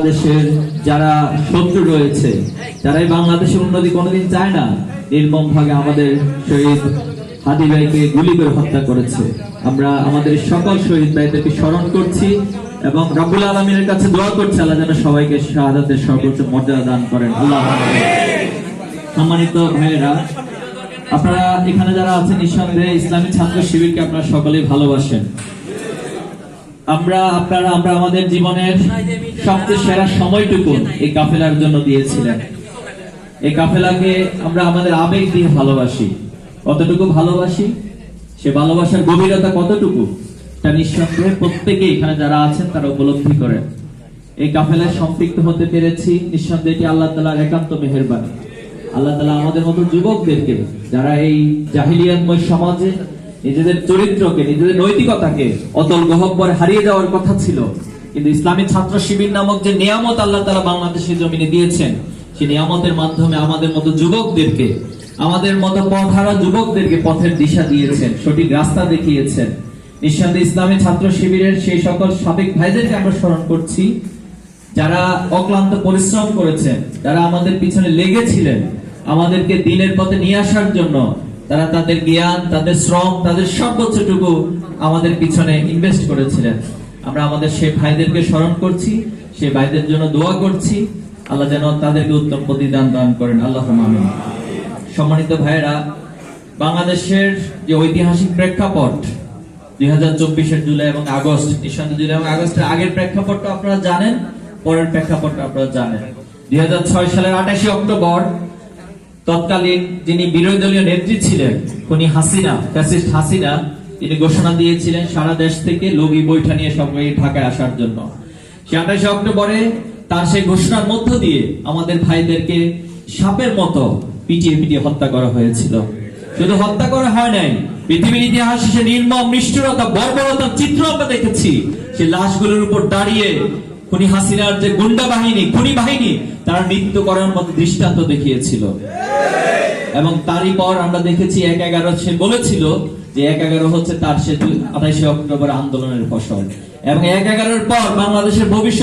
বাংলাদেশের যারা শত্রু রয়েছে যারাই বাংলাদেশের উন্নতি কোনোদিন চায় না। নির্মম ভাগে আমাদের শহীদ হাদি ভাইকে গুলি করে হত্যা করেছে। আমরা আমাদের সকল শহীদ ভাইদেরকে স্মরণ করছি এবং রাবুল আলমীর কাছে দোয়া করছি, আল্লাহ যেন সবাইকে শাহাদাতের সর্বোচ্চ মর্যাদা দান করেন। আল্লাহ সম্মানিত ভাইয়েরা, আপনারা এখানে যারা আছেন, নিঃসন্দেহে ইসলামী ছাত্র শিবিরকে আপনারা সকলেই ভালোবাসেন। আমরা, আপনারা, আমরা আমাদের জীবনের সবচেয়ে সেরা সময়টুকু এই কাফেলার জন্য দিয়েছিলেন। এই কাফেলাকে আমরা আমাদের আবেগ দিয়ে ভালোবাসি। কতটুকু ভালোবাসি? সে ভালোবাসার গভীরতা কতটুকু? তা নিঃসন্দেহে প্রত্যেকে এখানে যারা আছেন, তারা উপলব্ধি করেন। এই কাফেলায় সম্পৃক্ত হতে পেরেছি, নিঃসন্দেহে আল্লাহ তালার একান্ত মেহেরবানি। আল্লাহ তালা আমাদের মতো যুবকদেরকে, যারা এই জাহিলিয়াতময় সমাজে নিজেদের চরিত্রকে, নিজেদের নৈতিকতাকে অতল গহব্বরে হারিয়ে যাওয়ার কথা ছিল। কিন্তু ইসলামী ছাত্র শিবির নামক যে নিয়ামত আল্লাহ তালা বাংলাদেশের জমিনে দিয়েছেন, সেই নিয়ামতের মাধ্যমে আমাদের মতো যুবকদেরকে, আমাদের মতো পথহারা যুবকদেরকে পথের দিশা দিয়েছেন, সঠিক রাস্তা দেখিয়েছেন। নিঃসন্দেহে ইসলামী ছাত্র শিবিরের সেই সকল সাবেক ভাইদেরকে আমরা স্মরণ করছি, যারা অক্লান্ত পরিশ্রম করেছেন, যারা আমাদের পিছনে লেগেছিলেন, আমাদেরকে দিনের পথে নিয়ে আসার জন্য তারা তাদের জ্ঞান, তাদের শ্রম, তাদের সর্বোচ্চটুকু আমাদের পিছনে ইনভেস্ট করেছিলেন। আমরা আমাদের সেই ভাইদেরকে স্মরণ করছি, সেই ভাইদের জন্য দোয়া করছি। আল্লাহ যেন তাদেরকে উত্তম প্রতিদান দান করেন। আল্লাহ সম্মানিত ভাইয়েরা, বাংলাদেশের যে ঐতিহাসিক প্রেক্ষাপট, দুই হাজার চব্বিশের জুলাই এবং আগস্ট, নিঃসন্দেহে জুলাই এবং আগস্টের আগের প্রেক্ষাপটটা আপনারা জানেন, পরের প্রেক্ষাপটটা আপনারা জানেন। দুই হাজার ছয় সালের আঠাশে অক্টোবর তৎকালীন যিনি বিরোধী দলীয় নেত্রী ছিলেন উনি হাসিনা, ফ্যাসিস্ট হাসিনা, তিনি ঘোষণা দিয়েছিলেন সারা দেশ থেকে লগি বৈঠা নিয়ে সবাই ঢাকায় আসার জন্য। সে আঠাশে অক্টোবরে তার সেই ঘোষণার মধ্য দিয়ে আমাদের ভাইদেরকে সাপের মতো পিটিয়ে পিটিয়ে হত্যা করা হয়েছিল। শুধু হত্যা করা হয় নাই, পৃথিবীর ইতিহাসে সে নির্মম, নিষ্ঠুরতা, বর্বরতার চিত্র আমরা দেখেছি। সে লাশগুলোর উপর দাঁড়িয়ে খুনি হাসিনার যে গুন্ডা বাহিনী, খুনি বাহিনী, তারা নৃত্য করার মতো দৃষ্টান্ত দেখিয়েছিল। এবং তারই পর আমরা দেখেছি এক এগারো, সে বলেছিল যে এক এগারো হচ্ছে তার সে আঠাইশে অক্টোবর আন্দোলনের ফসল। এবং এক এগারোর পর বাংলাদেশের ভবিষ্যৎ